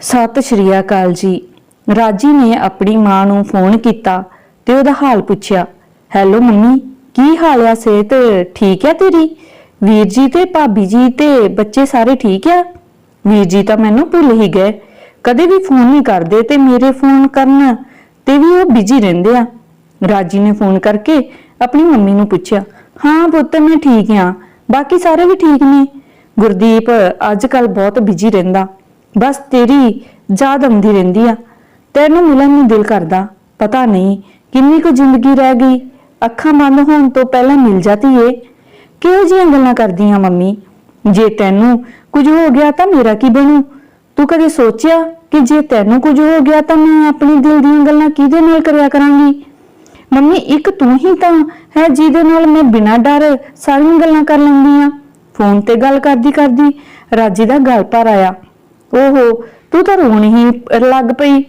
ਸਤਿ ਸ਼੍ਰੀ ਅਕਾਲ ਜੀ। ਰਾਜੀ ਨੇ ਆਪਣੀ ਮਾਂ ਨੂੰ ਫੋਨ ਕੀਤਾ ਤੇ ਉਹਦਾ ਹਾਲ ਪੁੱਛਿਆ, ਹੈਲੋ ਮੰਮੀ, ਕੀ ਹਾਲ ਆ? ਸਿਹਤ ਠੀਕ ਹੈ ਤੇਰੀ? ਵੀਰ ਜੀ ਤੇ ਭਾਬੀ ਜੀ ਤੇ ਬੱਚੇ ਸਾਰੇ ਠੀਕ ਆ? ਵੀਰ ਜੀ ਤਾਂ ਮੈਨੂੰ ਭੁੱਲ ਹੀ ਗਏ। ਕਦੇ ਵੀ ਫੋਨ ਨਹੀਂ ਕਰਦੇ ਤੇ ਮੇਰੇ ਫੋਨ ਕਰਨ ਤੇ ਵੀ ਉਹ ਬਿਜ਼ੀ ਰਹਿੰਦੇ ਆ। ਰਾਜੀ ਨੇ ਫੋਨ ਕਰਕੇ ਆਪਣੀ ਮੰਮੀ ਨੂੰ ਪੁੱਛਿਆ, ਹਾਂ ਪੁੱਤ, ਮੈਂ ਠੀਕ ਆ। ਬਾਕੀ ਸਾਰੇ ਵੀ ਠੀਕ ਨੇ? ਗੁਰਦੀਪ ਅੱਜ ਕੱਲ ਬਹੁਤ ਬਿਜ਼ੀ ਰਹਿੰਦਾ। ਬਸ ਤੇਰੀ ਯਾਦ ਆਉਂਦੀ ਰਹਿੰਦੀ ਆ। ਤੈਨੂੰ ਮਿਲਣ ਨੂੰ ਦਿਲ ਕਰਦਾ, ਪਤਾ ਨਹੀਂ ਕਿੰਨੀ ਕੁ ਜ਼ਿੰਦਗੀ ਰਹਿ ਗਈ। ਅੱਖਾਂ ਬੰਦ ਹੋਣ ਤੋਂ ਪਹਿਲਾਂ ਮਿਲ ਜਾਤੀ ਏ ਕਿਹੋ ਜਿਹੀਆਂ ਗੱਲਾਂ ਕਰਦੀਆਂ ਮੰਮੀ? ਜੇ ਤੈਨੂੰ ਕੁਝ ਹੋ ਗਿਆ ਤਾਂ ਮੇਰਾ ਕੀ ਬਣੂ? ਤੂੰ ਕਦੇ ਸੋਚਿਆ ਕਿ ਜੇ ਤੈਨੂੰ ਕੁਝ ਹੋ ਗਿਆ ਤਾਂ ਮੈਂ ਆਪਣੇ ਦਿਲ ਦੀਆਂ ਗੱਲਾਂ ਕਿਹਦੇ ਨਾਲ ਕਰਿਆ ਕਰਾਂਗੀ? ਮੰਮੀ, ਇੱਕ ਤੂੰ ਹੀ ਤਾਂ ਹੈ ਜਿਹਦੇ ਨਾਲ ਮੈਂ ਬਿਨਾਂ ਡਰ ਸਾਰੀਆਂ ਗੱਲਾਂ ਕਰ ਲੈਂਦੀ ਆ। ਫੋਨ ਤੇ ਗੱਲ ਕਰਦੀ ਕਰਦੀ ਰਾਜੀ ਦਾ ਗਲ ਭਰ ਆਇਆ। ਓਹੋ, ਤੂੰ ਤਾਂ ਰੋਣ ਹੀ ਲੱਗ ਪਈ।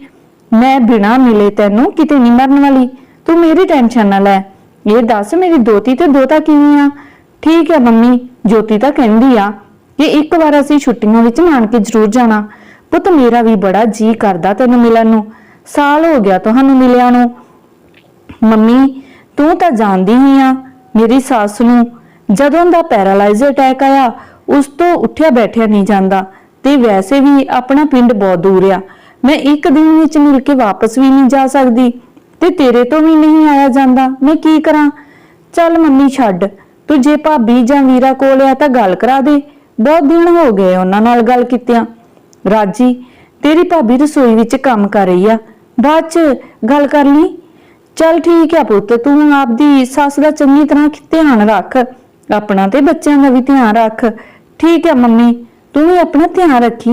ਮੈਂ ਬਿਨਾਂ ਮਿਲੇ ਤੈਨੂੰ ਕਿਤੇ ਨਹੀਂ ਮਰਨ ਵਾਲੀ। ਤੂੰ ਮੇਰੀ ਟੈਨਸ਼ਨ ਨਾ ਲੈ। ਇਹ ਦੱਸ ਮੇਰੀ ਦੋਤੀ ਤੇ ਦੋਤਾ ਕਿਵੇਂ ਆ? ਠੀਕ ਹੈ ਮੰਮੀ, ਜੋਤੀ ਤਾਂ ਕਹਿੰਦੀ ਆ ਕਿ ਇੱਕ ਵਾਰ ਅਸੀਂ ਛੁੱਟੀਆਂ ਵਿੱਚ ਨਾਨਕੇ ਜ਼ਰੂਰ ਜਾਣਾ। ਪੁੱਤ ਮੇਰਾ ਵੀ ਬੜਾ ਜੀ ਕਰਦਾ ਤੈਨੂੰ ਮਿਲਣ ਨੂੰ। ਸਾਲ ਹੋ ਗਿਆ ਤੁਹਾਨੂੰ ਮਿਲਿਆ ਨੂੰ। ਮੰਮੀ, ਤੂੰ ਤਾਂ ਜਾਣਦੀ ਹੀ ਆ ਮੇਰੀ ਸੱਸ ਨੂੰ। ਜਦੋਂ ਦਾ ਪੈਰਾਲਾਈਜ਼ ਅਟੈਕ ਆਇਆ, ਉਸ ਤੋਂ ਉੱਠਿਆ ਬੈਠਿਆ ਨਹੀਂ ਜਾਂਦਾ। ਤੇ ਵੈਸੇ ਵੀ ਆਪਣਾ ਪਿੰਡ ਬਹੁਤ ਦੂਰ ਆ। ਮੈਂ ਇੱਕ ਦਿਨ ਵਿੱਚ ਮਿਲ ਕੇ ਵਾਪਸ ਵੀ ਨਹੀਂ ਜਾ ਸਕਦੀ ਤੇ ਤੇਰੇ ਤੋਂ ਵੀ ਨਹੀਂ ਆਇਆ ਜਾਂਦਾ। ਮੈਂ ਕੀ ਕਰਾਂ? ਚੱਲ ਮੰਮੀ ਛੱਡ। ਤੂੰ ਜੇ ਭਾਬੀ ਜਾਂ ਵੀਰਾ ਕੋਲ ਆ ਤਾਂ ਗੱਲ ਕਰਾ ਦੇ। ਬਹੁਤ ਦਿਨ ਹੋ ਗਏ ਉਹਨਾਂ ਨਾਲ ਗੱਲ ਕੀਤਿਆਂ। ਰਾਜੀ, ਤੇਰੀ ਭਾਬੀ ਰਸੋਈ ਵਿੱਚ ਕੰਮ ਕਰ ਰਹੀ ਆ। ਬਾਅਦ ਚ ਗੱਲ ਕਰ ਲਈ। ਚੱਲ ਠੀਕ ਆ ਪੁੱਤ, ਤੂੰ ਆਪਦੀ ਸੱਸ ਦਾ ਚੰਗੀ ਤਰ੍ਹਾਂ ਧਿਆਨ ਰੱਖ। ਆਪਣਾ ਤੇ ਬੱਚਿਆਂ ਦਾ ਵੀ ਧਿਆਨ ਰੱਖ। ਠੀਕ ਆ ਮੰਮੀ। ਤੂੰ ਵੀ ਆਪਣਾ ਧਿਆਨ ਰੱਖੀ,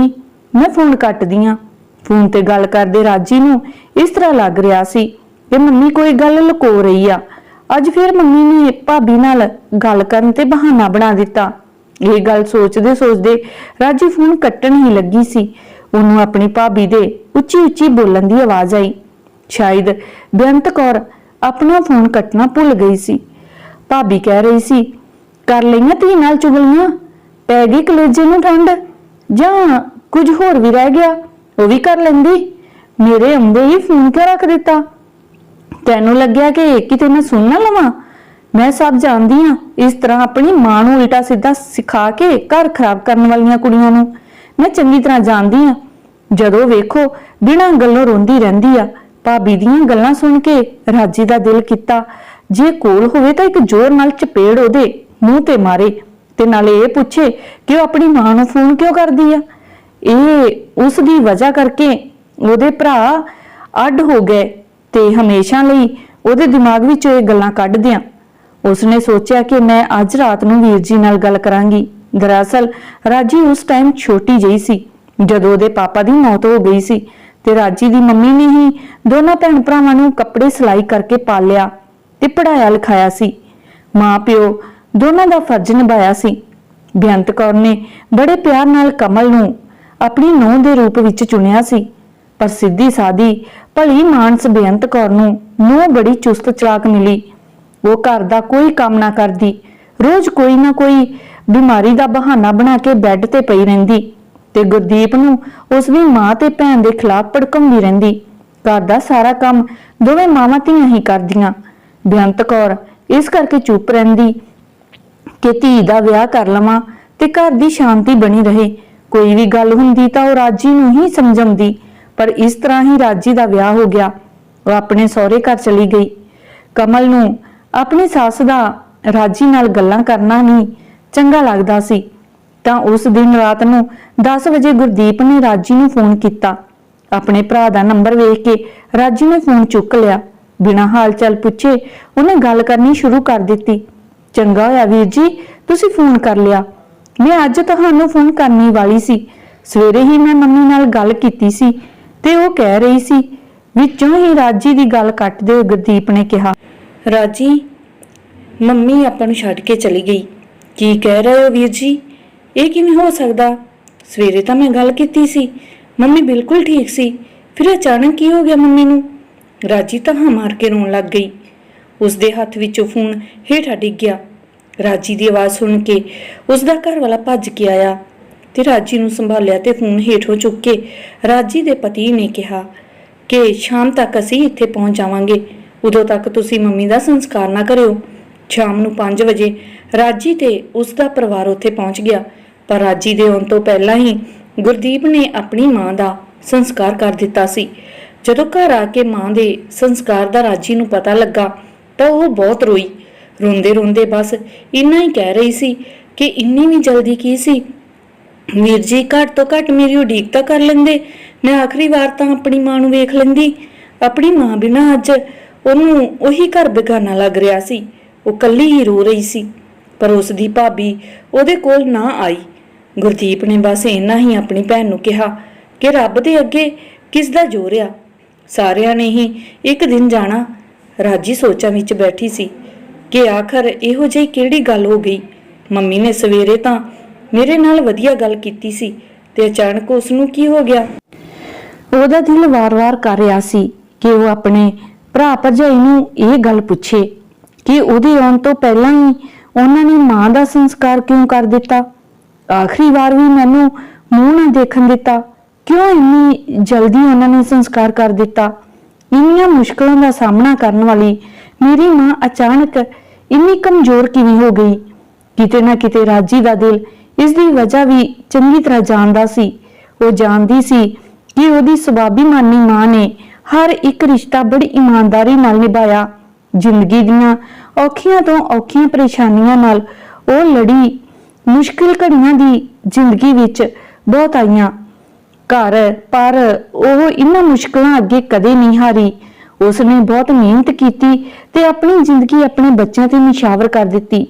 ਮੈਂ ਫੋਨ ਕੱਟਦੀ ਆ। ਫੋਨ ਤੇ ਗੱਲ ਕਰਦੇ ਰਾਜੀ ਨੂੰ ਇਸ ਤਰ੍ਹਾਂ ਲੱਗ ਰਿਹਾ ਸੀ ਕਿ ਮੰਮੀ ਕੋਈ ਗੱਲ ਲੁਕੋ ਰਹੀ ਆ। ਅੱਜ ਫਿਰ ਮੰਮੀ ਨੇ ਭਾਬੀ ਨਾਲ ਗੱਲ ਕਰਨ ਤੇ ਬਹਾਨਾ ਬਣਾ ਦਿੱਤਾ। ਇਹ ਗੱਲ ਸੋਚਦੇ ਸੋਚਦੇ ਰਾਜੀ ਫੋਨ ਕੱਟਣ ਹੀ ਲੱਗੀ ਸੀ। ਉਹਨੂੰ ਆਪਣੀ ਭਾਬੀ ਦੇ ਉੱਚੀ ਉੱਚੀ ਬੋਲਣ ਦੀ ਆਵਾਜ਼ ਆਈ। ਸ਼ਾਇਦ ਬੇਅੰਤ ਕੌਰ ਆਪਣਾ ਫੋਨ ਕੱਟਣਾ ਭੁੱਲ ਗਈ ਸੀ। ਭਾਬੀ ਕਹਿ ਰਹੀ ਸੀ, ਕਰ ਲਈਆਂ ਧੀ ਨਾਲ ਚੁਗਲੀਆਂ? ਪੈ ਗਈ ਕਲੇਜੇ ਨੂੰ ਠੰਡ? ਜਾਂ ਕੁਝ ਹੋਰ ਵੀ ਰਹਿ ਗਿਆ? ਉਹ ਵੀ ਕਰ ਲੈਂਦੀ। ਮੇਰੇ ਆਉਂਦੇ ਹੀ ਫੋਨ ਕਿਉਂ ਰੱਖ ਦਿੱਤਾ? ਤੈਨੂੰ ਲੱਗਿਆ ਕਿ ਕਿਤੇ ਮੈਂ ਸੁਣ ਨਾ ਲਵਾਂ? ਮੈਂ ਸਭ ਜਾਣਦੀ ਆ ਇਸ ਤਰ੍ਹਾਂ ਆਪਣੀ ਮਾਂ ਨੂੰ ਉਲਟਾ ਸਿੱਧਾ ਸਿਖਾ ਕੇ ਘਰ ਖਰਾਬ ਕਰਨ ਵਾਲੀਆਂ ਕੁੜੀਆਂ ਨੂੰ। ਮੈਂ ਚੰਗੀ ਤਰ੍ਹਾਂ ਜਾਣਦੀ ਹਾਂ। ਜਦੋਂ ਵੇਖੋ, ਬਿਨਾਂ ਗੱਲੋਂ ਰੋਂਦੀ ਰਹਿੰਦੀ ਆ। ਭਾਬੀ ਦੀਆਂ ਗੱਲਾਂ ਸੁਣ ਕੇ ਰਾਜੀ ਦਾ ਦਿਲ ਕੀਤਾ। ਜੇ ਕੋਲ ਹੋਵੇ ਤਾਂ ਇੱਕ ਜ਼ੋਰ ਨਾਲ ਚਪੇੜ ਉਹਦੇ ਮੂੰਹ ਤੇ ਮਾਰੇ। ਤੇ ਨਾਲੇ ਇਹ ਪੁੱਛੇ ਕਿ ਉਹ ਆਪਣੀ ਮਾਂ ਨੂੰ ਫੋਨ ਕਿਉਂ ਕਰਦੀ ਆ? ਇਹ ਉਸ ਦੀ ਵਜ੍ਹਾ ਕਰਕੇ ਉਹਦੇ ਭਰਾ ਅੱਡ ਹੋ ਗਏ ਤੇ ਹਮੇਸ਼ਾ ਲਈ ਉਹਦੇ ਦਿਮਾਗ ਵਿੱਚੋਂ ਇਹ ਗੱਲਾਂ ਕੱਢ ਉਸਨੇ ਸੋਚਿਆ ਕਿ ਮੈਂ ਅੱਜ ਰਾਤ ਨੂੰ ਵੀਰ ਜੀ ਨਾਲ ਗੱਲ ਕਰਾਂਗੀ। ਦਰਅਸਲ ਰਾਜੀ ਉਸ ਟਾਈਮ ਛੋਟੀ ਜਿਹੀ ਸੀ। ਜਦੋਂ ਉਹਦੇ ਪਾਪਾ ਦੀ ਮੌਤ ਹੋ ਗਈ ਸੀ ਤੇ ਰਾਜੀ ਦੀ ਮੰਮੀ ਨੇ ਹੀ ਦੋਨਾਂ ਭੈਣ ਭਰਾਵਾਂ ਨੂੰ ਕੱਪੜੇ ਸਿਲਾਈ ਕਰਕੇ ਪਾਲਿਆ ਤੇ ਪੜਾਇਆ ਲਿਖਾਇਆ ਸੀ। ਮਾਂ ਪਿਓ ਦੋਨਾਂ ਦਾ ਫਰਜ਼ ਨਿਭਾਇਆ ਸੀ। ਬੇਅੰਤ ਕੌਰ ਨੇ ਬੜੇ ਪਿਆਰ ਨਾਲ ਕਮਲ ਨੂੰ ਆਪਣੀ ਨੂੰਹ ਦੇ ਰੂਪ ਵਿੱਚ ਚੁਣਿਆ ਸੀ। ਪਰ ਸਿੱਧੀ ਸਾਦੀ ਭਲੀ ਮਾਨਸ ਬੇਅੰਤ ਕੌਰ ਨੂੰ ਨੂੰਹ ਬੜੀ ਚੁਸਤ ਚਲਾਕ ਮਿਲੀ। ਉਹ ਘਰ ਦਾ ਕੋਈ ਕੰਮ ਨਾ ਕਰਦੀ। ਰੋਜ਼ ਕੋਈ ਨਾ ਕੋਈ ਬਿਮਾਰੀ ਦਾ ਬਹਾਨਾ ਬਣਾ ਕੇ ਬੈੱਡ ਤੇ ਪਈ ਰਹਿੰਦੀ ਤੇ ਗੁਰਦੀਪ ਨੂੰ ਉਸ ਦੀ ਮਾਂ ਤੇ ਭੈਣ ਦੇ ਖਿਲਾਫ ਭੜਕਾਉਂਦੀ ਰਹਿੰਦੀ। ਘਰ ਦਾ ਸਾਰਾ ਕੰਮ ਦੋਵੇਂ ਮਾਵਾਂ ਧੀਆਂ ਹੀ ਕਰਦੀਆਂ। ਬੇਅੰਤ ਕੌਰ ਇਸ ਕਰਕੇ ਚੁੱਪ ਰਹਿੰਦੀ ਕਿ ਧੀ ਦਾ ਵਿਆਹ ਕਰ ਲਵਾਂ ਤੇ ਘਰ ਦੀ ਸ਼ਾਂਤੀ ਬਣੀ ਰਹੇ। ਕੋਈ ਵੀ ਗੱਲ ਹੁੰਦੀ ਤਾਂ ਉਹ ਰਾਜੀ ਨੂੰ ਹੀ ਸਮਝਾਉਂਦੀ, ਪਰ ਇਸ ਤਰ੍ਹਾਂ ਹੀ ਰਾਜੀ ਦਾ ਵਿਆਹ ਹੋ ਗਿਆ। ਉਹ ਆਪਣੇ ਸਹੁਰੇ ਘਰ ਚਲੀ ਗਈ। ਕਮਲ ਨੂੰ ਆਪਣੀ ਸੱਸ ਦਾ ਰਾਜੀ ਨਾਲ ਗੱਲਾਂ ਕਰਨਾ ਨਹੀਂ ਚੰਗਾ ਲੱਗਦਾ ਸੀ। ਤਾਂ ਉਸ ਦਿਨ ਰਾਤ ਨੂੰ 10 ਵਜੇ ਗੁਰਦੀਪ ਨੇ ਰਾਜੀ ਨੂੰ ਫੋਨ ਕੀਤਾ। ਆਪਣੇ ਭਰਾ ਦਾ ਨੰਬਰ ਵੇਖ ਕੇ ਰਾਜੀ ਨੇ ਫੋਨ ਚੁੱਕ ਲਿਆ। ਬਿਨਾਂ ਹਾਲ ਚਾਲ ਪੁੱਛੇ ਉਹਨੇ ਗੱਲ ਕਰਨੀ ਸ਼ੁਰੂ ਕਰ ਦਿੱਤੀ। ਚੰਗਾ ਹੋਇਆ ਵੀਰ ਜੀ, ਤੁਸੀਂ ਫੋਨ ਕਰ ਲਿਆ। ਮੈਂ ਅੱਜ ਤੁਹਾਨੂੰ ਫੋਨ ਕਰਨੀ ਵਾਲੀ ਸੀ। ਸਵੇਰੇ ਹੀ ਮੈਂ ਮੰਮੀ ਨਾਲ ਗੱਲ ਕੀਤੀ ਸੀ ਤੇ ਉਹ ਕਹਿ ਰਹੀ ਸੀ ਵਿੱਚੋਂ ਹੀ ਰਾਜੀ ਦੀ ਗੱਲ ਕੱਟਦੇ ਹੋਏ ਗੁਰਦੀਪ ਨੇ ਕਿਹਾ। ਰਾਜੀ, ਮੰਮੀ ਆਪਾਂ ਨੂੰ ਛੱਡ ਕੇ ਚਲੀ ਗਈ। ਕੀ ਕਹਿ ਰਹੇ ਹੋ ਵੀਰ ਜੀ? ਇਹ ਕਿਵੇਂ ਹੋ ਸਕਦਾ? ਸਵੇਰੇ ਤਾਂ ਮੈਂ ਗੱਲ ਕੀਤੀ ਸੀ। ਮੰਮੀ ਬਿਲਕੁਲ ਠੀਕ ਸੀ। ਫਿਰ ਅਚਾਨਕ ਕੀ ਹੋ ਗਿਆ ਮੰਮੀ ਨੂੰ? ਰਾਜੀ ਤਾਂ ਹਾਂ ਮਾਰ ਕੇ ਰੋਣ ਲੱਗ ਗਈ। ਉਸ ਦੇ ਹੱਥ ਵਿੱਚੋਂ ਫੋਨ ਹੇਠਾਂ ਡਿੱਗ ਗਿਆ। ਰਾਜੀ ਦੀ ਆਵਾਜ਼ ਸੁਣ ਕੇ ਉਸ ਦਾ ਘਰ ਵਾਲਾ ਭੱਜ ਕੇ ਆਇਆ ਤੇ ਰਾਜੀ ਨੂੰ ਸੰਭਾਲਿਆ ਤੇ ਫੋਨ ਹੇਠੋਂ ਚੁੱਕ ਕੇ ਰਾਜੀ ਦੇ ਪਤੀ ਨੇ ਕਿਹਾ ਕਿ ਸ਼ਾਮ ਤੱਕ ਅਸੀਂ ਇੱਥੇ ਪਹੁੰਚ ਜਾਵਾਂਗੇ। ਉਦੋਂ ਤੱਕ ਤੁਸੀਂ ਮੰਮੀ ਦਾ ਸੰਸਕਾਰ ਨਾ ਕਰਿਓ। ਸ਼ਾਮ ਨੂੰ 5 ਵਜੇ ਰਾਜੀ ਤੇ ਉਸ ਦਾ ਪਰਿਵਾਰ ਉੱਥੇ ਪਹੁੰਚ ਗਿਆ। ਪਰ ਰਾਜੀ ਦੇ ਆਉਣ ਤੋਂ ਪਹਿਲਾਂ ਹੀ ਗੁਰਦੀਪ ਨੇ ਆਪਣੀ ਮਾਂ ਦਾ ਸੰਸਕਾਰ ਕਰ ਦਿੱਤਾ ਸੀ। ਜਦੋਂ ਘਰ ਆ ਕੇ ਮਾਂ ਦੇ ਸੰਸਕਾਰ ਦਾ ਰਾਜੀ ਨੂੰ ਪਤਾ ਲੱਗਾ ਤਾਂ ਉਹ ਬਹੁਤ ਰੋਈ। ਰੋਂਦੇ ਰੋਂਦੇ ਬਸ ਇੰਨਾ ਹੀ ਕਹਿ ਰਹੀ ਸੀ ਕਿ ਇੰਨੀ ਵੀ ਜਲਦੀ ਕੀ ਸੀ? ਵੀਰ ਜੀ, ਘੱਟ ਤੋਂ ਘੱਟ ਮੇਰੀ ਉਡੀਕ ਤਾਂ ਕਰ ਲੈਂਦੇ। ਮੈਂ ਆਖਰੀ ਵਾਰ ਤਾਂ ਆਪਣੀ ਮਾਂ ਨੂੰ ਵੇਖ ਲੈਂਦੀ। ਆਪਣੀ ਮਾਂ ਬਿਨਾਂ ਅੱਜ ਉਹਨੂੰ ਉਹੀ ਘਰ ਬੇਗਾਨਾ ਲੱਗ ਰਿਹਾ ਸੀ। ਉਹ ਕੱਲੀ ਹੀ ਰੋ ਰਹੀ ਸੀ। ਪਰ ਉਸ ਦੀ ਭਾਬੀ ਉਹਦੇ ਕੋਲ ਨਾ ਆਈ। ਗੁਰਦੀਪ ਨੇ ਬਸ ਇੰਨਾ ਹੀ ਆਪਣੀ ਭੈਣ ਨੂੰ ਕਿਹਾ ਕਿ ਰੱਬ ਦੇ ਅੱਗੇ ਕਿਸ ਦਾ ਜ਼ੋਰ ਆ? ਸਾਰਿਆਂ ਨੇ ਹੀ ਇੱਕ ਦਿਨ ਜਾਣਾ। ਰਾਜੀ ਸੋਚਾਂ ਵਿੱਚ ਬੈਠੀ ਸੀ। ਕਿ ਆਖਰ ਇਹੋ ਜਿਹੀ ਕਿਹੜੀ ਗੱਲ ਹੋ ਗਈ? ਮੰਮੀ ਨੇ ਸਵੇਰੇ ਤਾਂ ਮੇਰੇ ਨਾਲ ਵਧੀਆ ਗੱਲ ਕੀਤੀ ਸੀ ਤੇ ਅਚਾਨਕ ਉਸ ਨੂੰ ਕੀ ਹੋ ਗਿਆ? ਉਹਦਾ ਦਿਲ ਵਾਰ-ਵਾਰ ਕਰ ਰਿਹਾ ਸੀ ਕਿ ਉਹ ਆਪਣੇ ਭਰਾ ਭਰਜਾਈ ਨੂੰ ਇਹ ਗੱਲ ਪੁੱਛੇ ਕਿ ਉਹਦੇ ਆਉਣ ਤੋਂ ਪਹਿਲਾਂ ਹੀ ਉਹਨਾਂ ਨੇ ਮਾਂ ਦਾ ਸੰਸਕਾਰ ਕਿਉਂ ਕਰ ਦਿੱਤਾ? ਆਖਰੀ ਵਾਰ ਵੀ ਮੈਨੂੰ ਮੂੰਹ ਨਾ ਦੇਖਣ ਦਿੱਤਾ। ਕਿਉਂ ਇੰਨੀ ਜਲਦੀ ਉਹਨਾਂ ਨੇ ਸੰਸਕਾਰ ਕਰ ਦਿੱਤਾ? ਇੰਨੀਆਂ ਮੁਸ਼ਕਲਾਂ ਦਾ ਸਾਹਮਣਾ ਕਰਨ ਵਾਲੀ ਮੇਰੀ ਮਾਂ ਅਚਾਨਕ ਇੰਨੀ ਕਮਜ਼ੋਰ ਕਿਵੇਂ ਹੋ ਗਈ? ਕਿਤੇ ਨਾ ਕਿਤੇ ਰਾਜੀ ਦਾ ਦਿਲ ਇਸ ਦੀ ਵਜ੍ਹਾ ਵੀ ਚੰਗੀ ਤਰ੍ਹਾਂ ਜਾਣਦਾ ਸੀ। ਉਹ ਜਾਣਦੀ ਸੀ ਕਿ ਉਹਦੀ ਸਵਾਭਿਮਾਨੀ ਮਾਂ ਨੇ ਹਰ ਇੱਕ ਰਿਸ਼ਤਾ ਬੜੀ ਇਮਾਨਦਾਰੀ ਨਾਲ ਨਿਭਾਇਆ। ਜ਼ਿੰਦਗੀ ਦੀਆਂ ਔਖੀਆਂ ਤੋਂ ਔਖੀਆਂ ਪਰੇਸ਼ਾਨੀਆਂ ਨਾਲ ਉਹ ਲੜੀ। ਮੁਸ਼ਕਿਲ ਘੜੀਆਂ ਦੀ ਜ਼ਿੰਦਗੀ ਵਿੱਚ ਬਹੁਤ ਆਈਆਂ। ਘਰ ਪਰ ਉਹ ਇਹਨਾਂ ਮੁਸ਼ਕਲਾਂ ਅੱਗੇ ਕਦੇ ਨਹੀਂ ਹਾਰੀ। ਉਸ ਨੇ ਬਹੁਤ ਮਿਹਨਤ ਕੀਤੀ ਤੇ ਆਪਣੀ ਜ਼ਿੰਦਗੀ ਆਪਣੇ ਬੱਚਿਆਂ ਤੇ ਨਿਸ਼ਾਵਰ ਕਰ ਦਿੱਤੀ।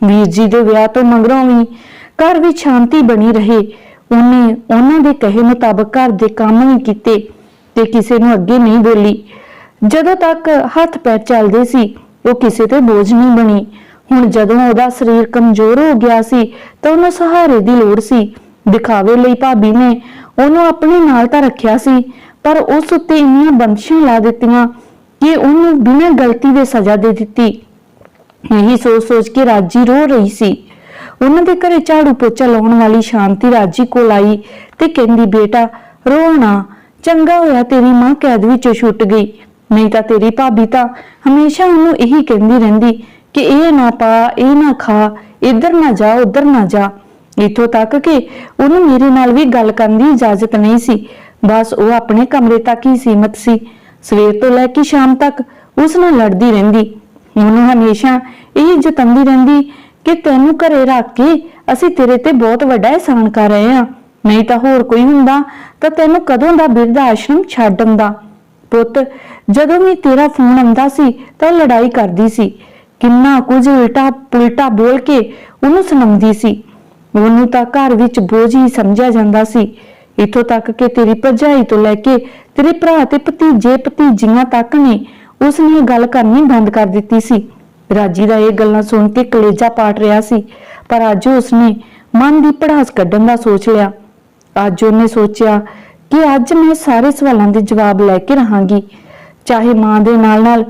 ਵੀਰ ਜੀ ਦੇ ਵਿਆਹ ਤੋਂ ਮਗਰੋਂ ਵੀ ਘਰ ਵਿੱਚ ਸ਼ਾਂਤੀ ਬਣੀ ਰਹੇ, ਉਹਨੇ ਉਹਨਾਂ ਦੇ ਕਹੇ ਮੁਤਾਬਕ ਘਰ ਦੇ ਕੰਮ ਵੀ ਕੀਤੇ ਤੇ ਕਿਸੇ ਨੂੰ ਅੱਗੇ ਨਹੀਂ ਬੋਲੀ। ਜਦੋਂ ਤੱਕ ਹੱਥ ਪੈਰ ਚੱਲਦੇ ਸੀ, ਉਹ ਕਿਸੇ ਤੇ ਬੋਝ ਨਹੀਂ ਬਣੀ। ਹੁਣ ਜਦੋਂ ਉਹਦਾ ਸਰੀਰ ਕਮਜ਼ੋਰ ਹੋ ਗਿਆ ਸੀ, ਤਾਂ ਉਹਨੂੰ ਸਹਾਰੇ ਦੀ ਲੋੜ ਸੀ। ਦਿਖਾਵੇ ਲਈ ਭਾਬੀ ਨੇ ਉਹਨੂੰ ਆਪਣੇ ਨਾਲ ਤਾਂ ਰੱਖਿਆ ਸੀ ਪਰ ਉਸ ਉੱਤੇ ਇੰਨੀਆਂ ਬੰਦਸ਼ਾਂ ਲਾ ਦਿੱਤੀਆਂ ਕਿ ਉਹਨੂੰ ਬਿਨਾਂ ਗਲਤੀ ਦੇ ਸਜ਼ਾ ਦੇ ਦਿੱਤੀ। ਇਹੀ ਸੋਚ ਸੋਚ ਕੇ ਰਾਜੀ ਰੋ ਰਹੀ ਸੀ। ਉਹਨਾਂ ਦੇ ਘਰੇ ਝਾੜੂ ਪੋਚਾ ਲਾਉਣ ਵਾਲੀ ਸ਼ਾਂਤੀ ਰਾਜੀ ਕੋਲ ਆਈ ਤੇ ਕਹਿੰਦੀ, ਬੇਟਾ ਰੋਣਾ ਚੰਗਾ ਹੋਇਆ ਤੇਰੀ ਮਾਂ ਕੈਦ ਵਿੱਚੋਂ ਛੁੱਟ ਗਈ। ਨਹੀਂ ਤਾਂ ਤੇਰੀ ਭਾਬੀ ਤਾਂ ਹਮੇਸ਼ਾ ਉਹਨੂੰ ਇਹੀ ਕਹਿੰਦੀ ਰਹਿੰਦੀ ਕਿ ਇਹ ਨਾ ਪਾ, ਇਹ ਨਾ ਖਾ, ਇੱਧਰ ਨਾ ਜਾ, ਉੱਧਰ ਨਾ ਜਾ। ਇਥੋਂ ਤੱਕ ਕਿ ਉਹਨੂੰ ਮੇਰੇ ਨਾਲ ਵੀ ਗੱਲ ਕਰਨ ਦੀ ਇਜਾਜ਼ਤ ਨਹੀਂ ਸੀ। ਬਸ ਉਹ ਆਪਣੇ ਕਮਰੇ ਤੱਕ ਹੀ ਸੀਮਤ ਸੀ। ਸਵੇਰ ਤੋਂ ਲੈ ਕੇ ਸ਼ਾਮ ਤੱਕ ਉਸ ਨਾਲ ਲੜਦੀ ਰਹਿੰਦੀ। ਉਹਨੂੰ ਹਮੇਸ਼ਾ ਇਹ ਜਤੰਦੀ ਰਹਿੰਦੀ ਕਿ ਤੈਨੂੰ ਘਰੇ ਰੱਖ ਕੇ ਅਸੀਂ ਤੇਰੇ ਤੇ ਬਹੁਤ ਵੱਡਾ ਇਹਸਾਨ ਕਰ ਰਹੇ ਹਾਂ। ਨਹੀਂ ਤਾਂ ਹੋਰ ਕੋਈ ਹੁੰਦਾ ਤਾਂ ਤੈਨੂੰ ਕਦੋਂ ਦਾ ਬਿਰਧ ਆਸ਼ਰਮ ਛੱਡ ਆਉਂਦਾ ਪੁੱਤ, ਜਦੋਂ ਵੀ ਤੇਰਾ ਫੋਨ ਆਉਂਦਾ ਸੀ ਤਾਂ ਲੜਾਈ ਕਰਦੀ ਸੀ। ਕਿੰਨਾ ਕੁਝ ਉਲਟਾ ਪੁਲਟਾ ਬੋਲ ਕੇ ਉਹਨੂੰ ਸੁਣਾਉਂਦੀ ਸੀ। ਉਹਨੂੰ ਤਾਂ ਘਰ ਵਿੱਚ ਬੋਝ ਹੀ ਸਮਝਿਆ ਜਾਂਦਾ ਸੀ। ਇਥੋਂ ਤੱਕ ਕਿ ਤੇਰੀ ਭਰਜਾਈ ਤੋਂ ਲੈ ਕੇ ਤੇਰੇ ਭਰਾ ਤੇ ਭਤੀਜੇ ਭਤੀਜੀਆਂ ਤੱਕ ਨੇ ਉਸ ਨੇ ਗੱਲ ਕਰਨੀ ਬੰਦ ਕਰ ਦਿੱਤੀ ਸੀ। ਰਾਜੀ ਦਾ ਇਹ ਗੱਲਾਂ ਸੁਣ ਕੇ ਕਲੇਜਾ ਪਾਟ ਰਿਹਾ ਸੀ, ਪਰ ਅੱਜ ਉਸਨੇ ਮਨ ਦੀ ਪੜਾਸ ਕੱਢਣ ਦਾ ਸੋਚ ਲਿਆ। ਅੱਜ ਉਹਨੇ ਸੋਚਿਆ ਕਿ ਅੱਜ ਮੈਂ ਸਾਰੇ ਸਵਾਲਾਂ ਦੇ ਜਵਾਬ ਲੈ ਕੇ ਰਹਾਂਗੀ। ਚਾਹੇ ਮਾਂ ਦੇ ਨਾਲ ਨਾਲ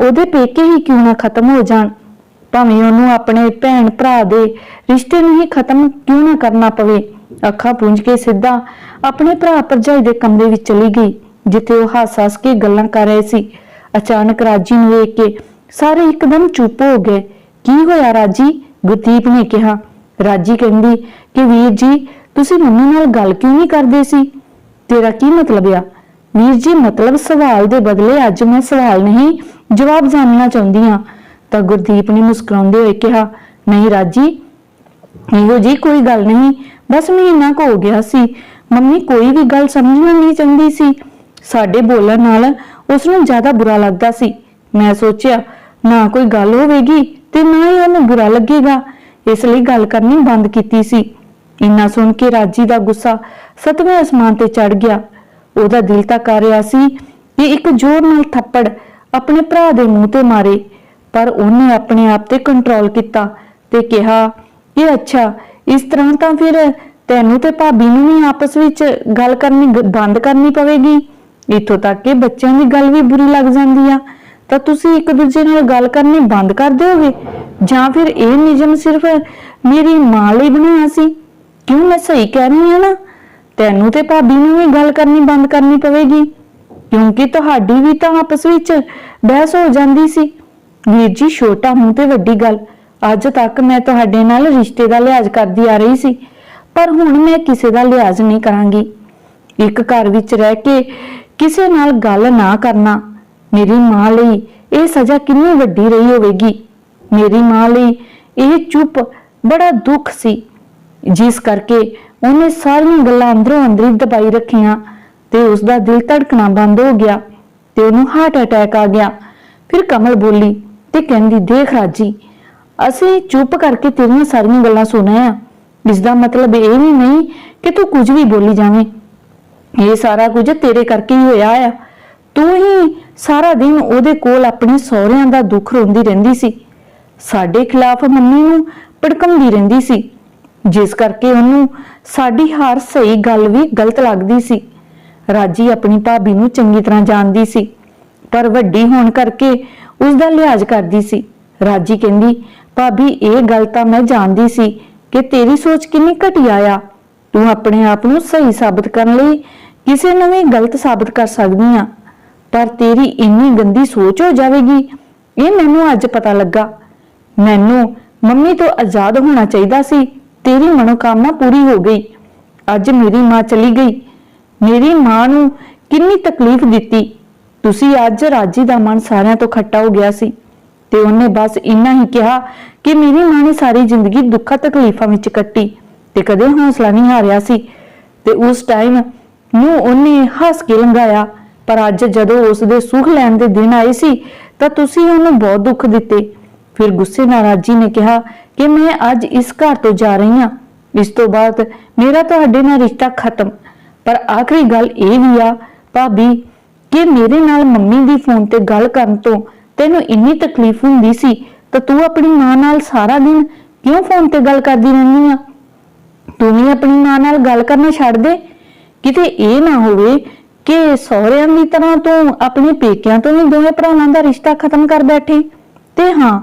ਉਹਦੇ ਪੇਕੇ ਹੀ ਕਿਉਂ ਨਾ ਖਤਮ ਹੋ ਜਾਣ, ਭਾਵੇਂ ਉਹਨੂੰ ਆਪਣੇ ਭੈਣ ਭਰਾ ਦੇ ਰਿਸ਼ਤੇ ਨੂੰ ਹੀ ਖਤਮ ਕਿਉਂ ਨਾ ਕਰਨਾ ਪਵੇ। ਅੱਖਾਂ ਪੂੰਝ ਕੇ ਸਿੱਧਾ ਆਪਣੇ ਭਰਾ ਭਰਜਾਈ ਦੇ ਕਮਰੇ ਵਿੱਚ ਚਲੀ ਗਈ, ਜਿੱਥੇ ਉਹ ਹੱਸ-ਹੱਸ ਕੇ ਗੱਲਾਂ ਕਰ ਰਹੇ ਸੀ। ਅਚਾਨਕ ਰਾਜੀ ਨੂੰ ਵੇਖ ਕੇ ਸਾਰੇ ਇੱਕਦਮ ਚੁੱਪ ਹੋ ਗਏ। ਕੀ ਹੋਇਆ ਰਾਜੀ? ਗੁਰਦੀਪ ਨੇ ਕਿਹਾ। ਰਾਜੀ ਕਹਿੰਦੀ ਕਿ, ਵੀਰ ਜੀ, ਤੁਸੀਂ ਮੰਮੀ ਨਾਲ ਗੱਲ ਕਿਉਂ ਨਹੀਂ ਕਰਦੇ ਸੀ? ਤੇਰਾ ਕੀ ਮਤਲਬ ਆ? ਵੀਰ ਜੀ, ਮਤਲਬ ਸਵਾਲ ਦੇ ਬਦਲੇ ਅੱਜ ਮੈਂ ਸਵਾਲ ਨਹੀਂ, ਜਵਾਬ ਜਾਣਨਾ ਚਾਹੁੰਦੀ ਹਾਂ। ਤਾਂ ਗੁਰਦੀਪ ਨੇ ਮੁਸਕਰਾਉਂਦੇ ਹੋਏ ਕਿਹਾ, ਨਹੀਂ ਰਾਜੀ, ਇਹੋ ਜੀ ਕੋਈ ਗੱਲ ਨਹੀਂ। ਬਸ ਮਹੀਨਾ ਕੁ ਹੋ ਗਿਆ ਸੀ। ਮੰਮੀ ਕੋਈ ਵੀ ਗੱਲ ਸਮਝਣਾ ਨਹੀਂ ਚਾਹੁੰਦੀ ਸੀ। ਸਾਡੇ ਬੋਲਣ ਨਾਲ ਉਸ ਨੂੰ ਜ਼ਿਆਦਾ ਬੁਰਾ ਲੱਗਦਾ ਸੀ। ਮੈਂ ਸੋਚਿਆ, ਨਾ ਕੋਈ ਗੱਲ ਹੋਵੇਗੀ ਤੇ ਨਾ ਹੀ ਉਹਨੂੰ ਬੁਰਾ ਲੱਗੇਗਾ। ਇਸ ਲਈ ਗੱਲ ਕਰਨੀ ਬੰਦ ਕੀਤੀ ਸੀ। ਇੰਨਾ ਸੁਣ ਕੇ ਰਾਜੀ ਦਾ ਗੁੱਸਾ ਸਤਵੇਂ ਅਸਮਾਨ ਤੇ ਚੜ ਗਿਆ। ਉਹਦਾ ਦਿਲ ਤਾਂ ਕਰ ਰਿਹਾ ਸੀ ਕਿ ਇੱਕ ਜ਼ੋਰ ਨਾਲ ਥੱਪੜ ਆਪਣੇ ਭਰਾ ਦੇ ਮੂੰਹ ਤੇ ਮਾਰੇ। ਪਰ ਉਹਨੇ ਆਪਣੇ ਆਪ ਤੇ ਕੰਟਰੋਲ ਕੀਤਾ ਤੇ ਕਿਹਾ ਇਹ ਅੱਛਾ ਇਸ ਤਰ੍ਹਾਂ ਤਾਂ ਫਿਰ ਤੈਨੂੰ ਤੇ ਭਾਬੀ ਨੂੰ ਵੀ ਆਪਸ ਵਿੱਚ ਗੱਲ ਕਰਨੀ ਗ- ਬੰਦ ਕਰਨੀ ਪਵੇਗੀ। ਇੱਥੋਂ ਤੱਕ ਕਿ ਬੱਚਿਆਂ ਦੀ ਗੱਲ ਵੀ ਬੁਰੀ ਲੱਗ ਜਾਂਦੀ ਆ। ਤਾਂ ਤੁਸੀਂ ਇੱਕ ਦੂਜੇ ਨਾਲ ਗੱਲ ਕਰਨੀ ਬੰਦ ਕਰ ਦਿਓਗੇ? ਜਾਂ ਫਿਰ ਇਹ ਨਿਯਮ ਸਿਰਫ ਮੇਰੀ ਮਾਂ ਲਈ ਬਣਾਇਆ ਸੀ? ਕਿਉਂ ਮੈਂ ਸਹੀ ਕਹਿ ਰਹੀ ਹਾਂ ਨਾ? ਤੈਨੂੰ ਤੇ ਭਾਬੀ ਨੂੰ ਵੀ ਗੱਲ ਕਰਨੀ ਬੰਦ ਕਰਨੀ ਪਵੇਗੀ। ਕਿਉਂਕਿ ਤੁਹਾਡੀ ਵੀ ਤਾਂ ਆਪਸ ਵਿੱਚ ਬਹਿਸ ਹੋ ਜਾਂਦੀ ਸੀ। ਵੀਰ ਜੀ, ਛੋਟਾ ਮੂੰਹ ਤੇ ਵੱਡੀ ਗੱਲ। ਅੱਜ ਤੱਕ ਮੈਂ ਤੁਹਾਡੇ ਨਾਲ ਰਿਸ਼ਤੇ ਦਾ ਲਿਹਾਜ਼ ਕਰਦੀ ਆ ਰਹੀ ਸੀ, ਪਰ ਹੁਣ ਮੈਂ ਕਿਸੇ ਦਾ ਲਿਹਾਜ਼ ਨਹੀਂ ਕਰਾਂਗੀ। ਇੱਕ ਘਰ ਵਿੱਚ ਰਹਿ ਕੇ ਕਿਸੇ ਨਾਲ ਗੱਲ ਨਾ ਕਰਨਾ, ਮੇਰੀ ਮਾਂ ਲਈ ਇਹ ਸਜ਼ਾ ਕਿੰਨੀ ਵੱਡੀ ਰਹੀ ਹੋਵੇਗੀ। ਮੇਰੀ ਮਾਂ ਲਈ ਇਹ ਚੁੱਪ ਬੜਾ ਦੁੱਖ ਸੀ, ਜਿਸ ਕਰਕੇ ਉਹਨੇ ਸਾਰੀਆਂ ਗੱਲਾਂ ਅੰਦਰੋਂ ਅੰਦਰੀ ਦਬਾਈ ਰੱਖੀਆਂ ਤੇ ਉਸ ਦਾ ਦਿਲ ਧੜਕਣਾ ਬੰਦ ਹੋ ਗਿਆ ਤੇ ਉਹਨੂੰ ਹਾਰਟ ਅਟੈਕ ਆ ਗਿਆ। ਫਿਰ ਕਮਲ ਬੋਲੀ ਤੇ ਕਹਿੰਦੀ, ਦੇਖ ਰਾਜੀ ਅਸੀਂ ਚੁੱਪ ਕਰਕੇ ਤੇਰੀਆਂ ਸਾਰੀਆਂ ਗੱਲਾਂ ਸੁਣਿਆ ਇਸ ਦਾ ਮਤਲਬ ਇਹ ਵੀ ਨਹੀਂ ਕਿ ਤੂੰ ਕੁਝ ਵੀ ਬੋਲੀ ਜਾਵੇਂ। ਇਹ ਸਾਰਾ ਕੁਝ ਤੇਰੇ ਕਰਕੇ ਹੀ ਹੋਇਆ ਆ। ਤੂੰ ਹੀ ਸਾਰਾ ਦਿਨ ਉਹਦੇ ਕੋਲ ਆਪਣੇ ਸਹੁਰਿਆਂ ਦਾ ਦੁੱਖ ਰੋਂਦੀ ਰਹਿੰਦੀ ਸੀ। ਸਾਡੇ ਖਿਲਾਫ ਮੰਮੀ ਨੂੰ ਭੜਕਾਉਂਦੀ ਰਹਿੰਦੀ ਸੀ। ਜਿਸ ਕਰਕੇ ਉਹਨੂੰ ਸਾਡੀ ਹਰ ਸਹੀ ਗੱਲ ਵੀ ਗਲਤ ਲੱਗਦੀ ਸੀ। ਰਾਜੀ ਆਪਣੀ ਭਾਬੀ ਨੂੰ ਚੰਗੀ ਤਰ੍ਹਾਂ ਜਾਣਦੀ ਸੀ। ਪਰ ਵੱਡੀ ਹੋਣ ਕਰਕੇ ਉਸ ਦਾ ਲਿਹਾਜ਼ ਕਰਦੀ ਸੀ। ਰਾਜੀ ਕਹਿੰਦੀ ਭਾਬੀ, ਇਹ ਗੱਲ ਤਾਂ ਮੈਂ ਜਾਣਦੀ ਸੀ ਕਿ ਤੇਰੀ ਸੋਚ ਕਿੰਨੀ ਘਟੀਆ ਆ ਤੂੰ ਆਪਣੇ ਆਪ ਨੂੰ ਸਹੀ ਸਾਬਤ ਕਰਨ ਲਈ ਕਿਸੇ ਨੂੰ ਵੀ ਗਲਤ ਸਾਬਤ ਕਰ ਸਕਦੀ ਆ। ਪਰ ਤੇਰੀ ਇੰਨੀ ਗੰਦੀ ਸੋਚ ਹੋ ਜਾਵੇਗੀ, ਇਹ ਮੈਨੂੰ ਅੱਜ ਪਤਾ ਲੱਗਾ। ਮੈਨੂੰ ਮੰਮੀ ਤੋਂ ਆਜ਼ਾਦ ਹੋਣਾ ਚਾਹੀਦਾ ਸੀ। ਤੇਰੀ ਮਨੋਕਾਮਨਾ ਪੂਰੀ ਹੋ ਗਈ। ਅੱਜ ਮੇਰੀ ਮਾਂ ਚਲੀ ਗਈ। ਮੇਰੀ ਮਾਂ ਨੂੰ ਕਿੰਨੀ ਤਕਲੀਫ ਦਿੱਤੀ। ਤੁਸੀਂ ਅੱਜ ਰਾਜੀ ਦਾ ਮਨ ਸਾਰਿਆਂ ਤੋਂ ਖੱਟਾ ਹੋ ਗਿਆ ਸੀ। ਤੇ ਉਹਨੇ ਬਸ ਇੰਨਾ ਹੀ ਕਿਹਾ ਕਿ ਮੇਰੀ ਮਾਂ ਨੇ ਸਾਰੀ ਜ਼ਿੰਦਗੀ ਦੁੱਖਾਂ ਤਕਲੀਫਾਂ ਵਿੱਚ ਕੱਟੀ ਤੇ ਕਦੇ ਹੌਸਲਾ ਨਹੀਂ ਹਾਰਿਆ ਸੀ। ਤੇ ਉਸ ਟਾਈਮ ਨੂੰ ਉਹਨੇ ਹੱਸ ਕੇ ਲੰਘਾਇਆ, ਪਰ ਅੱਜ ਜਦੋਂ ਉਸ ਦੇ ਸੁਖ ਲੈਣ ਦੇ ਦਿਨ ਆਏ ਸੀ, ਤਾਂ ਤੁਸੀਂ ਉਹਨੂੰ ਬਹੁਤ ਦੁੱਖ ਦਿੱਤੇ। ਫਿਰ ਗੁੱਸੇ ਨਾਲ ਰਾਜੀ ਨੇ ਕਿਹਾ ਕਿ ਮੈਂ ਅੱਜ ਇਸ ਘਰ ਤੋਂ ਜਾ ਰਹੀ ਹਾਂ। ਇਸ ਤੋਂ ਬਾਅਦ ਮੇਰਾ ਤੁਹਾਡੇ ਨਾਲ ਰਿਸ਼ਤਾ ਖਤਮ। ਪਰ ਆਖਰੀ ਗੱਲ ਇਹ ਵੀ ਆ, ਭਾਬੀ, ਕਿ ਮੇਰੇ ਨਾਲ ਮੰਮੀ ਦੀ ਫੋਨ ਤੇ ਗੱਲ ਕਰਨ ਤੋਂ ਤੈਨੂੰ ਇੰਨੀ ਤਕਲੀਫ ਹੁੰਦੀ ਸੀ, ਤਾਂ ਤੂੰ ਆਪਣੀ ਮਾਂ ਨਾਲ ਸਾਰਾ ਦਿਨ ਕਿਉਂ ਫੋਨ ਤੇ ਗੱਲ ਕਰਦੀ ਰਹਿੰਦੀ ਆ? ਤੂੰ ਵੀ ਆਪਣੀ ਮਾਂ ਨਾਲ ਗੱਲ ਕਰਨਾ ਛੱਡ ਦੇ। ਕਿਤੇ ਇਹ ਨਾ ਹੋਵੇ ਕਿ ਸਹੁਰਿਆਂ ਦੀ ਤਰ੍ਹਾਂ ਤੂੰ ਆਪਣੇ ਪੇਕਿਆਂ ਤੋਂ ਵੀ ਦੋਵੇਂ ਭਰਾਵਾਂ ਦਾ ਰਿਸ਼ਤਾ ਖਤਮ ਕਰ ਬੈਠੇ। ਤੇ ਹਾਂ,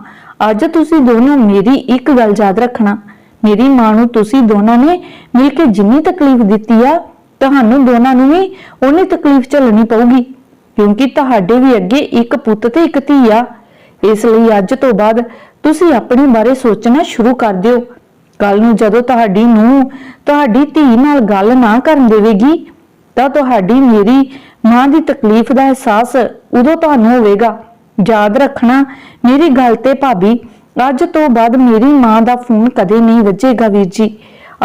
ਅੱਜ ਤੁਸੀਂ ਦੋਨੋਂ ਮੇਰੀ ਇੱਕ ਗੱਲ ਯਾਦ ਰੱਖਣਾ। ਮੇਰੀ ਮਾਂ ਨੂੰ ਤੁਸੀਂ ਦੋਨਾਂ ਨੇ ਮਿਲ ਕੇ ਜਿੰਨੀ ਤਕਲੀਫ ਦਿੱਤੀ ਆ, ਤੁਹਾਨੂੰ ਦੋਨਾਂ ਨੂੰ ਵੀ ਉਹਨੀ ਤਕਲੀਫ ਝੱਲਣੀ ਪਊਗੀ। ਕਿਉਂਕਿ ਤੁਹਾਡੇ ਵੀ ਅੱਗੇ ਇੱਕ ਪੁੱਤ ਤੇ ਇੱਕ ਧੀ ਆ। ਇਸ ਲਈ ਅੱਜ ਤੋਂ ਬਾਅਦ ਤੁਸੀਂ ਆਪਣੇ ਬਾਰੇ ਸੋਚਣਾ ਸ਼ੁਰੂ ਕਰ ਦਿਓ। ਕੱਲ ਨੂੰ ਜਦੋਂ ਤੁਹਾਡੀ ਨੂੰ ਤੁਹਾਡੀ ਧੀ ਨਾਲ ਗੱਲ ਨਾ ਕਰਨ ਦੇਵੇਗੀ, ਤਾਂ ਤੁਹਾਡੀ ਮੇਰੀ ਮਾਂ ਦੀ ਤਕਲੀਫ ਦਾ ਅਹਿਸਾਸ ਉਦੋਂ ਤੁਹਾਨੂੰ ਹੋਵੇਗਾ। ਯਾਦ ਰੱਖਣਾ, ਮੇਰੀ ਗੱਲ ਤੇ ਭਾਬੀ, ਅੱਜ ਤੋਂ ਬਾਅਦ ਮੇਰੀ ਮਾਂ ਦਾ ਫੋਨ ਕਦੇ ਨਹੀਂ ਵੱਜੇਗਾ ਵੀਰ ਜੀ।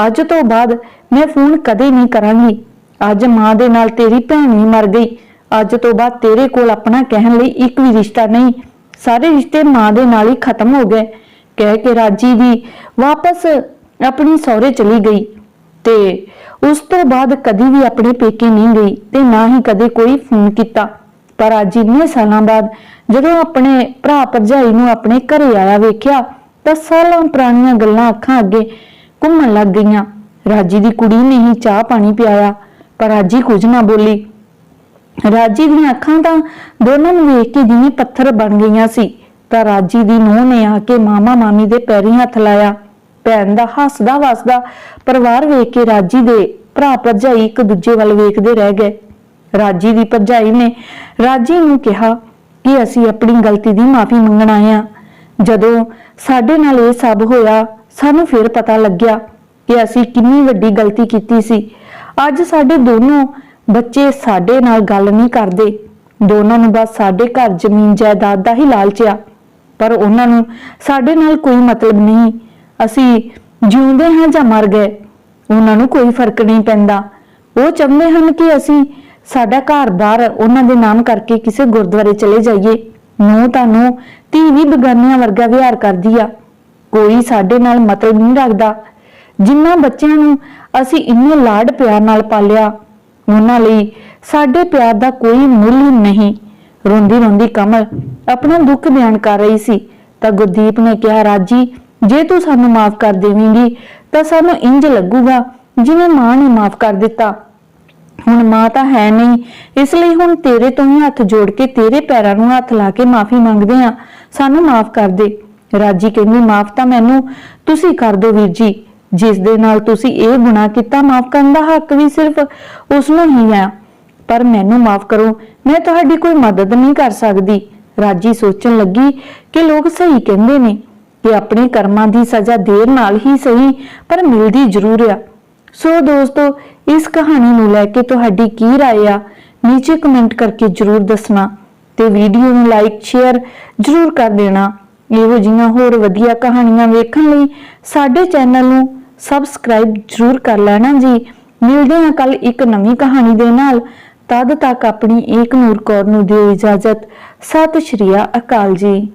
ਅੱਜ ਤੋਂ ਬਾਅਦ ਮੈਂ ਫੋਨ ਕਦੇ ਨਹੀਂ ਕਰਾਂਗੀ। ਅੱਜ ਮਾਂ ਦੇ ਨਾਲ ਤੇਰੀ ਭੈਣ ਵੀ ਮਰ ਗਈ। ਅੱਜ ਤੋਂ ਬਾਅਦ ਤੇਰੇ ਕੋਲ ਆਪਣਾ ਕਹਿਣ ਲਈ ਇੱਕ ਵੀ ਰਿਸ਼ਤਾ ਨਹੀਂ। ਸਾਰੇ ਰਿਸ਼ਤੇ ਮਾਂ ਦੇ ਨਾਲ ਹੀ ਖਤਮ ਹੋ ਗਏ। ਕਹਿ ਕੇ ਰਾਜੀ ਵੀ ਵਾਪਸ ਆਪਣੀ ਸਹੁਰੇ ਚਲੀ ਗਈ ਤੇ ਉਸ ਤੋਂ ਬਾਅਦ ਕਦੀ ਵੀ ਆਪਣੇ ਪੇਕੇ ਨਹੀਂ ਗਈ ਤੇ ਨਾ ਹੀ ਕਦੇ ਕੋਈ ਫੋਨ ਕੀਤਾ। ਪਰ ਅੱਜ ਇੰਨੇ ਸਾਲਾਂ ਬਾਅਦ ਜਦੋਂ ਆਪਣੇ ਭਰਾ ਭਰਜਾਈ ਨੂੰ ਆਪਣੇ ਘਰੇ ਆਇਆ ਵੇਖਿਆ ਤਾਂ ਸਾਲਾਂ ਪੁਰਾਣੀਆਂ ਗੱਲਾਂ ਅੱਖਾਂ ਅੱਗੇ ਘੁੰਮਣ ਲੱਗ ਗਈਆਂ। ਰਾਜੀ ਦੀ ਕੁੜੀ ਨੇ ਹੀ ਚਾਹ ਪਾਣੀ ਪਿਆਇਆ, ਪਰ ਰਾਜੀ ਕੁਝ ਨਾ ਬੋਲੀ। ਰਾਜੀ ਦੀਆਂ ਅੱਖਾਂ ਤਾਂ ਦੋਨਾਂ ਨੂੰ ਵੇਖ ਕੇ ਜਿਵੇਂ ਪੱਥਰ ਬਣ ਗਈਆਂ ਸੀ, ਤਾਂ ਰਾਜੀ ਦੀ ਨੂੰਹ ਨੇ ਆ ਕੇ ਮਾਮਾ ਮਾਮੀ ਦੇ ਪੈਰੀਂ ਹੱਥ ਲਾਇਆ। ਭੈਣ ਦਾ ਹੱਸਦਾ ਵਸਦਾ ਪਰਿਵਾਰ ਵੇਖ ਕੇ ਰਾਜੀ ਦੇ ਭਰਾ ਭਰਜਾਈ ਇੱਕ ਦੂਜੇ ਵੱਲ ਵੇਖਦੇ ਰਹਿ ਗਏ। ਰਾਜੀ ਦੀ ਭਰਜਾਈ ਨੇ ਰਾਜੀ ਨੂੰ ਕਿਹਾ ਕਿ ਅਸੀਂ ਆਪਣੀ ਗਲਤੀ ਦੀ ਮਾਫੀ ਮੰਗਣ ਆਏ ਆ ਜਦੋਂ ਸਾਡੇ ਨਾਲ ਇਹ ਸਭ ਹੋਇਆ, ਸਾਨੂੰ ਫਿਰ ਪਤਾ ਲੱਗਿਆ ਕਿ ਅਸੀਂ ਕਿੰਨੀ ਵੱਡੀ ਗਲਤੀ ਕੀਤੀ ਸੀ। ਅੱਜ ਸਾਡੇ ਦੋਨੋਂ ਬੱਚੇ ਸਾਡੇ ਨਾਲ ਗੱਲ ਨਹੀਂ ਕਰਦੇ। ਦੋਨਾਂ ਨੂੰ ਬਸ ਸਾਡੇ ਘਰ ਜ਼ਮੀਨ ਜਾਇਦਾਦ ਦਾ ਹੀ ਲਾਲਚ ਆ। ਪਰ ਉਹਨਾਂ ਨੂੰ ਸਾਡੇ ਨਾਲ ਕੋਈ ਮਤਲਬ ਨਹੀਂ। ਅਸੀਂ ਜਿਉਂਦੇ ਹਾਂ ਜਾਂ ਮਰ ਗਏ, ਉਹਨਾਂ ਨੂੰ ਕੋਈ ਫ਼ਰਕ ਨਹੀਂ ਪੈਂਦਾ। ਉਹ ਚਾਹੁੰਦੇ ਹਨ ਕਿ ਅਸੀਂ ਸਾਡਾ ਘਰ-ਬਾਰ ਉਹਨਾਂ ਦੇ ਨਾਮ ਕਰਕੇ ਕਿਸੇ ਗੁਰਦੁਆਰੇ ਚਲੇ ਜਾਈਏ। ਨੂੰ ਤੁਹਾਨੂੰ ਧੀ ਵੀ ਬਗਾਨੀਆਂ ਵਰਗਾ ਵਿਹਾਰ ਕਰਦੀ ਆ। ਕੋਈ ਸਾਡੇ ਨਾਲ ਮਤਲਬ ਨਹੀਂ ਰੱਖਦਾ। ਜਿੰਨਾ ਬੱਚਿਆਂ ਨੂੰ ਅਸੀਂ ਇੰਨੇ ਲਾਡ ਪਿਆਰ ਨਾਲ ਪਾਲਿਆ ਉਹਨਾਂ ਲਈ ਸਾਡੇ ਪਿਆਰ ਦਾ ਕੋਈ ਮੁੱਲ ਨਹੀਂ। ਰੋਂਦੀ ਰੋਂਦੀ ਕਮਲ ਆਪਣਾ ਦੁੱਖ ਬਿਆਨ ਕਰ ਰਹੀ ਸੀ। ਤਾਂ ਗੁਰਦੀਪ ਨੇ ਕਿਹਾ, ਰਾਜੀ, ਜੇ ਤੂੰ ਸਾਨੂੰ ਮਾਫ ਕਰ ਦੇਵੇਂਗੀ, ਤਾਂ ਸਾਨੂੰ ਇੰਜ ਲੱਗੂਗਾ ਜਿਵੇਂ ਮਾਂ ਨੇ ਮਾਫ ਕਰ ਦਿੱਤਾ। ਹੁਣ ਮਾਂ ਤਾਂ ਹੈ ਨਹੀਂ, ਇਸ ਲਈ ਹੁਣ ਤੇਰੇ ਤੋਂ ਹੀ ਹੱਥ ਜੋੜ ਕੇ ਤੇਰੇ ਪੈਰਾਂ ਨੂੰ ਹੱਥ ਲਾ ਕੇ ਮਾਫੀ ਮੰਗਦੇ ਆ ਸਾਨੂੰ ਮਾਫ ਕਰ ਦੇ। ਰਾਜੀ ਕਹਿੰਦੀ, ਮਾਫ ਤਾਂ ਮੈਨੂੰ ਤੁਸੀਂ ਕਰ ਦਿਓ ਵੀਰ ਜੀ। ਜਿਸ ਦੇ ਨਾਲ ਤੁਸੀਂ ਇਹ ਗੁਨਾਹ ਕੀਤਾ ਮਾਫ ਕਰਨ ਦਾ ਹੱਕ ਵੀ ਸਿਰਫ ਉਸ ਨੂੰ ਹੀ ਹੈ ਪਰ ਮੈਨੂੰ ਮਾਫ ਕਰੋ ਮੈਂ ਤੁਹਾਡੀ ਕੋਈ ਮਦਦ ਨਹੀਂ ਕਰ ਸਕਦੀ ਰਾਜੀ ਸੋਚਣ ਲੱਗੀ ਕਿ ਲੋਕ ਸਹੀ ਕਹਿੰਦੇ ਨੇ ਕਿ ਆਪਣੇ ਕਰਮਾਂ ਦੀ ਸਜ਼ਾ ਦੇਰ ਨਾਲ ਹੀ ਸਹੀ ਪਰ ਮਿਲਦੀ ਜ਼ਰੂਰ ਆ ਸੋ ਦੋਸਤੋ ਇਸ ਕਹਾਣੀ ਨੂੰ ਲੈ ਕੇ ਤੁਹਾਡੀ ਕੀ رائے ਆ ਨੀਚੇ ਕਮੈਂਟ ਕਰਕੇ ਜਰੂਰ ਦੱਸਣਾ ਤੇ ਵੀਡੀਓ ਨੂੰ ਲਾਈਕ ਸ਼ੇਅਰ ਜਰੂਰ ਕਰ ਦੇਣਾ ਇਹੋ ਜਿਹੀਆਂ ਹੋਰ ਵਧੀਆ ਕਹਾਣੀਆਂ ਵੇਖਣ ਲਈ ਸਾਡੇ ਚੈਨਲ ਨੂੰ ਸਬਸਕ੍ਰਾਈਬ ਜਰੂਰ ਕਰ ਲੈਣਾ ਜੀ। ਮਿਲਦੇ ਹਾਂ ਕੱਲ ਇੱਕ ਨਵੀਂ ਕਹਾਣੀ ਦੇ ਨਾਲ। ਤਦ ਤੱਕ ਆਪਣੀ ਏਕ ਨੂਰ ਕੌਰ ਨੂੰ ਦਿਓ ਇਜਾਜ਼ਤ। ਸਤਿ ਸ਼੍ਰੀ ਅਕਾਲ ਜੀ।